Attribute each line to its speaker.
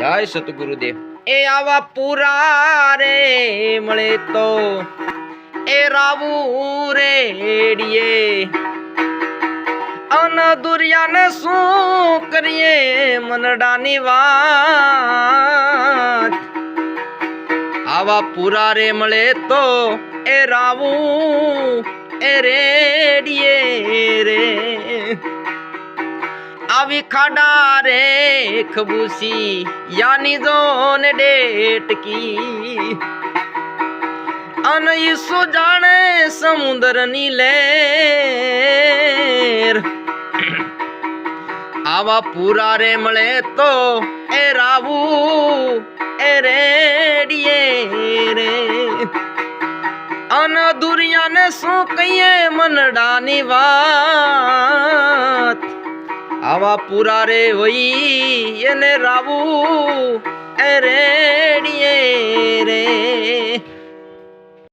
Speaker 1: જય સતગુરુદેવ એ આવા પૂરા રે મળે તો. એ રાવું રેડીએ અન દુરિયાને શું કરીએ મનડાની વાત? આવા પૂરા રે મળે તો એ રાવું, એ રેડીએ રે. આવી ખાડા રે ખબુસી, યાની જોન ડેટકી. અને ઈસુ જાણે સમુદ્રની લેર આવા પૂરા રે મળે તો એ રાવું એ રેડીએ રે અન દુરિયાને શું કહીએ મનડાની વાત? આવા પૂરા રે હોય એને રાવું. એ રેડીએ